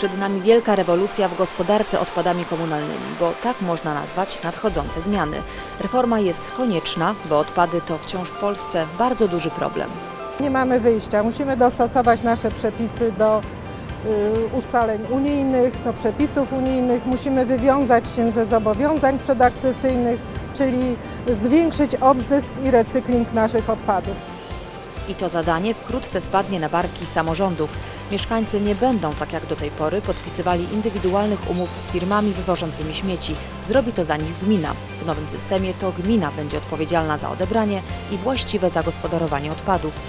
Przed nami wielka rewolucja w gospodarce odpadami komunalnymi, bo tak można nazwać nadchodzące zmiany. Reforma jest konieczna, bo odpady to wciąż w Polsce bardzo duży problem. Nie mamy wyjścia. Musimy dostosować nasze przepisy do y, ustaleń unijnych, do przepisów unijnych. Musimy wywiązać się ze zobowiązań przedakcesyjnych, czyli zwiększyć odzysk i recykling naszych odpadów. I to zadanie wkrótce spadnie na barki samorządów. Mieszkańcy nie będą, tak jak do tej pory, podpisywali indywidualnych umów z firmami wywożącymi śmieci. Zrobi to za nich gmina. W nowym systemie to gmina będzie odpowiedzialna za odebranie i właściwe zagospodarowanie odpadów.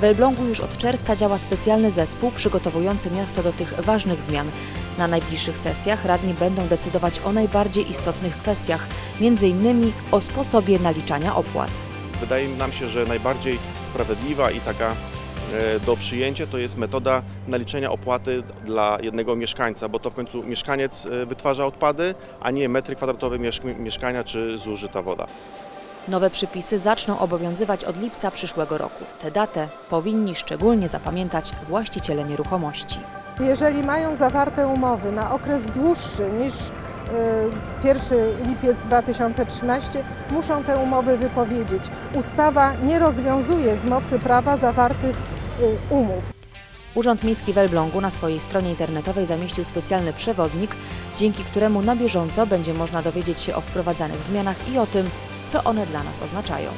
W Elblągu już od czerwca działa specjalny zespół przygotowujący miasto do tych ważnych zmian. Na najbliższych sesjach radni będą decydować o najbardziej istotnych kwestiach, m.in. o sposobie naliczania opłat. Wydaje nam się, że najbardziej sprawiedliwa i taka do przyjęcia to jest metoda naliczenia opłaty dla jednego mieszkańca, bo to w końcu mieszkaniec e, wytwarza odpady, a nie metry kwadratowe mieszk- mieszkania czy zużyta woda. Nowe przepisy zaczną obowiązywać od lipca przyszłego roku. Tę datę powinni szczególnie zapamiętać właściciele nieruchomości. Jeżeli mają zawarte umowy na okres dłuższy niż y, 1 lipiec 2013, muszą te umowy wypowiedzieć. Ustawa nie rozwiązuje z mocy prawa zawartych umów. Urząd Miejski w Elblągu na swojej stronie internetowej zamieścił specjalny przewodnik, dzięki któremu na bieżąco będzie można dowiedzieć się o wprowadzanych zmianach i o tym, co one dla nas oznaczają.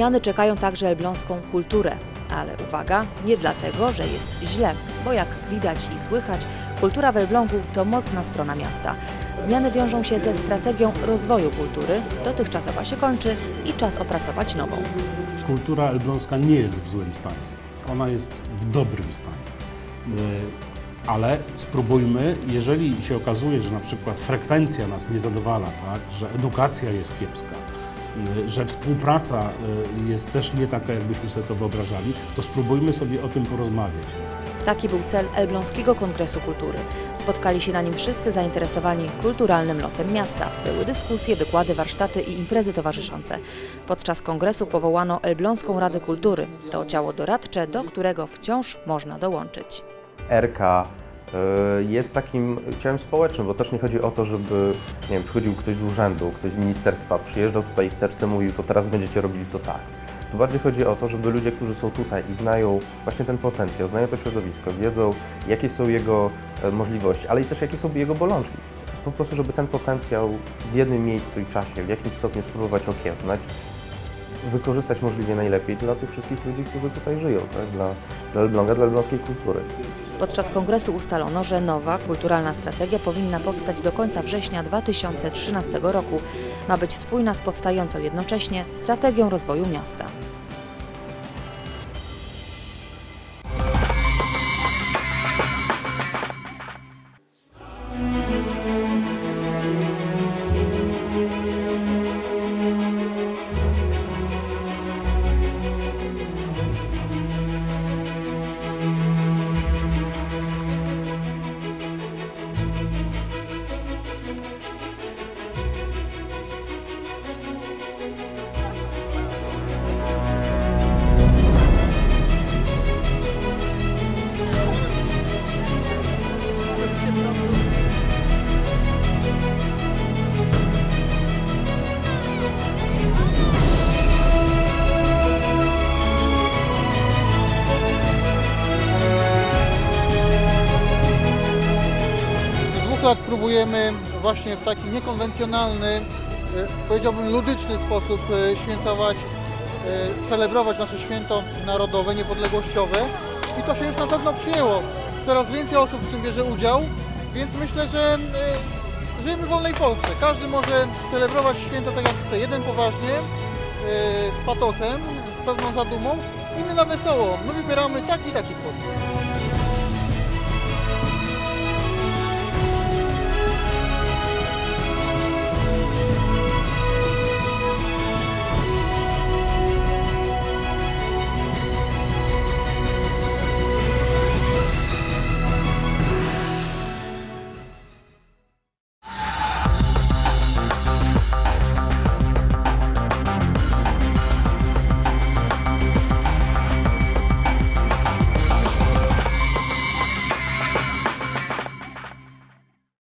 Zmiany czekają także elbląską kulturę. Ale uwaga, nie dlatego, że jest źle, bo jak widać i słychać, kultura w Elblągu to mocna strona miasta. Zmiany wiążą się ze strategią rozwoju kultury, dotychczasowa się kończy i czas opracować nową. Kultura elbląska nie jest w złym stanie. Ona jest w dobrym stanie. Y, Ale spróbujmy, jeżeli się okazuje, że na przykład frekwencja nas nie zadowala, tak, że edukacja jest kiepska, że współpraca y, jest też nie taka, jakbyśmy sobie to wyobrażali, to spróbujmy sobie o tym porozmawiać. Taki był cel Elbląskiego Kongresu Kultury. Spotkali się na nim wszyscy zainteresowani kulturalnym losem miasta. Były dyskusje, wykłady, warsztaty i imprezy towarzyszące. Podczas kongresu powołano Elbląską Radę Kultury. To ciało doradcze, do którego wciąż można dołączyć. RK y, jest takim ciałem społecznym, bo też nie chodzi o to, żeby, nie wiem, przychodził ktoś z urzędu, ktoś z ministerstwa, przyjeżdżał tutaj w teczce, mówił, to teraz będziecie robili to tak. Tu bardziej chodzi o to, żeby ludzie, którzy są tutaj i znają właśnie ten potencjał, znają to środowisko, wiedzą, jakie są jego e, możliwości, ale i też jakie są jego bolączki. Po prostu, żeby ten potencjał w jednym miejscu i czasie, w jakimś stopniu spróbować okiełznać, wykorzystać możliwie najlepiej dla tych wszystkich ludzi, którzy tutaj żyją, tak? dla, dla Elbląga, dla elbląskiej kultury. Podczas kongresu ustalono, że nowa kulturalna strategia powinna powstać do końca września 2013 roku. Ma być spójna z powstającą jednocześnie strategią rozwoju miasta. Lat próbujemy właśnie w taki niekonwencjonalny, e, powiedziałbym ludyczny sposób e, świętować, e, celebrować nasze święto narodowe, niepodległościowe i to się już na pewno przyjęło. Coraz więcej osób w tym bierze udział, więc myślę, że żyjemy w wolnej Polsce. Każdy może celebrować święto tak jak chce. Jeden poważnie, z patosem, z pewną zadumą, inny na wesoło. My wybieramy taki i taki sposób.